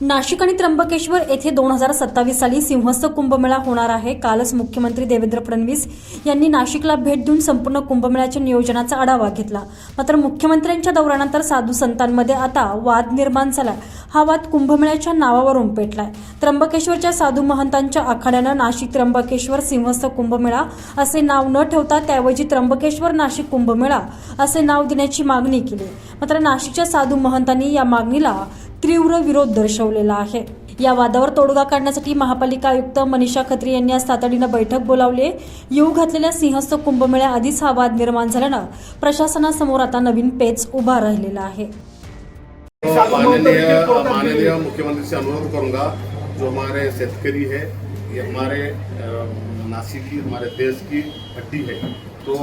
नाशिक आणि त्र्यंबकेश्वर येथे दोन हजार सत्तावीस साली सिंहस्थ कुंभमेळा होणार आहे. कालच मुख्यमंत्री देवेंद्र फडणवीस यांनी नाशिकला भेट देऊन संपूर्ण कुंभमेळ्याच्या नियोजनाचा आढावा घेतला. मात्र मुख्यमंत्र्यांच्या दौऱ्यानंतर साधू संतांमध्ये आता वाद निर्माण झाला हा वाद कुंभमेळ्याच्या नावावरून पेटलाय. त्र्यंबकेश्वरच्या साधू महंतांच्या आखाड्यानं नाशिक त्र्यंबकेश्वर सिंहस्थ कुंभमेळा असे नाव न ठेवता त्याऐवजी त्र्यंबकेश्वर नाशिक कुंभमेळा असे नाव देण्याची मागणी केली. मात्र नाशिकच्या साधू महंतांनी या मागणीला तीव्र विरोध दर्शवलेला आहे या वादावर तोडगा काढण्यासाठी महापालिका आयुक्त मनीषा खत्री यांनी आज तातडीनं बैठक बोलावली आहे. येऊ घातलेल्या सिंहस्थ कुंभमेळ्या आधीच हा वाद निर्माण झाल्यानं प्रशासनासमोर आता नवीन पेच उभा राहिलेला आहे माननीय माननीय मुख्यमंत्री से अनुरोध करूंगा जो हमारे शेतकरी है ये हमारे नासिक की, हमारे देश की हड्डी है। तो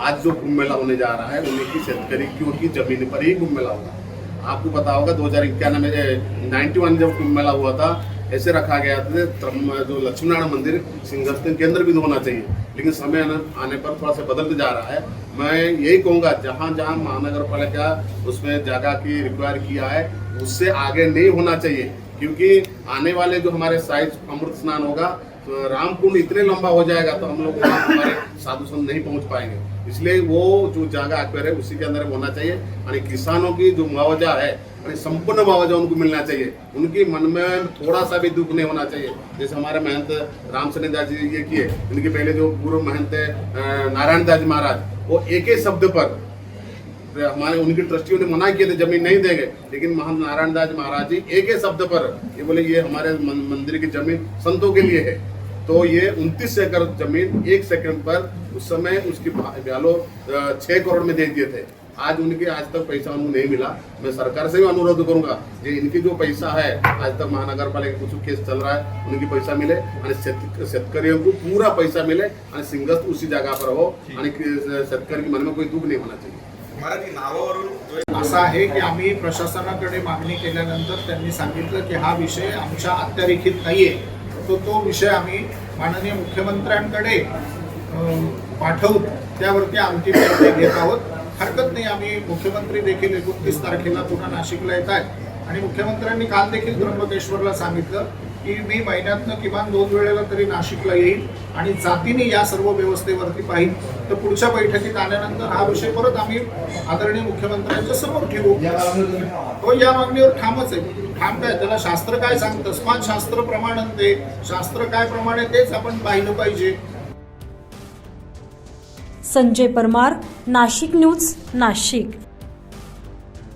आज जो कुंभ मेला होने जा रहा है, उन्हीं की शेतकरी की ज़मीन पर ही कुंभ मेला होगा। आपको पता होगा, दो हज़ार इक्यानवे नाइन्टी वन जब कुंभ मेला हुआ था, ऐसे रखा गया था जो लक्ष्मीनारायण मंदिर सिंगस्टन केंद्र भी होना चाहिए। लेकिन समय आने पर थोड़ा सा बदलते जा रहा है। मैं यही कहूँगा जहाँ जहाँ महानगर पालिका उसमें जगह की रिक्वायर किया है, उससे आगे नहीं होना चाहिए। क्योंकि आने वाले जो हमारे साइज़ अमृत स्नान होगा तो रामकुंड इतने लंबा हो जाएगा तो हम लोग हमारे साधु संत नहीं पहुँच पाएँगे। इसलिए वो जो जगह एक्वायर है, उसी के अंदर होना चाहिए। और किसानों की जो मुआवजा है और संपूर्ण मुआवजा उनको मिलना चाहिए। उनकी मन में थोड़ा सा भी दुख नहीं होना चाहिए। जैसे हमारे महंत राम दास जी ये किए, इनके पहले जो पूर्व महंत है नारायण दास महाराज, वो एक ही शब्द पर हमारे उनके ट्रस्टियों ने मना किए थे, ज़मीन नहीं देंगे। लेकिन महंत नारायण दास महाराज जी एक ही शब्द पर ये बोले, ये हमारे मंदिर की ज़मीन संतों के लिए है। तो ये उनतीस एकड़ जमीन एक सेकंड पर उस समय उसकी वैल्यू छह करोड़ में दे दिए थे। आज उनके आज तक पैसा उनको नहीं मिला। मैं सरकार से भी अनुरोध करूंगा कि इनकी जो पैसा है आज तक महानगर पालिका कुछ केस चल रहा है उनकी पैसा मिले आणि शेत शेतकरियों को पूरा पैसा मिले आणि सिंगस्त उसी जगह पर हो आणि शेतकरी के मन में कोई दुख नहीं होना चाहिए। मराठी नावावरून जो एक असं आहे की आम्ही प्रशासनाकडे मागणी केल्यानंतर त्यांनी सांगितलं की हा विषय आमच्या अत्यारेखीत नाहीये. तो तो विषय आम्ही माननीय मुख्यमंत्र्यांकडे पाठवू पाठवून त्यावरती आमची निर्णय घेत आहोत. हरकत नाही आम्ही मुख्यमंत्री देखील एकोणतीस तारखेला पुन्हा नाशिकला येत आहेत. आणि मुख्यमंत्र्यांनी काल देखील त्र्यंबकेश्वरला सांगितलं की मी महिन्यातनं किमान दोन वेळेला तरी नाशिकला येईल आणि जातीने या सर्व व्यवस्थेवरती पाहिजे तर पुढच्या बैठकीत आल्यानंतर हा विषय परत आम्ही आदरणीय मुख्यमंत्र्यांच्या समोर ठेवू. तो या मागणीवर ठामच आहे. ठाम त्याला शास्त्र काय सांगतं? स्मार्ट शास्त्र प्रमाण ते शास्त्र काय प्रमाणे तेच आपण पाहिलं पाहिजे. संजय परमार नाशिक न्यूज नाशिक.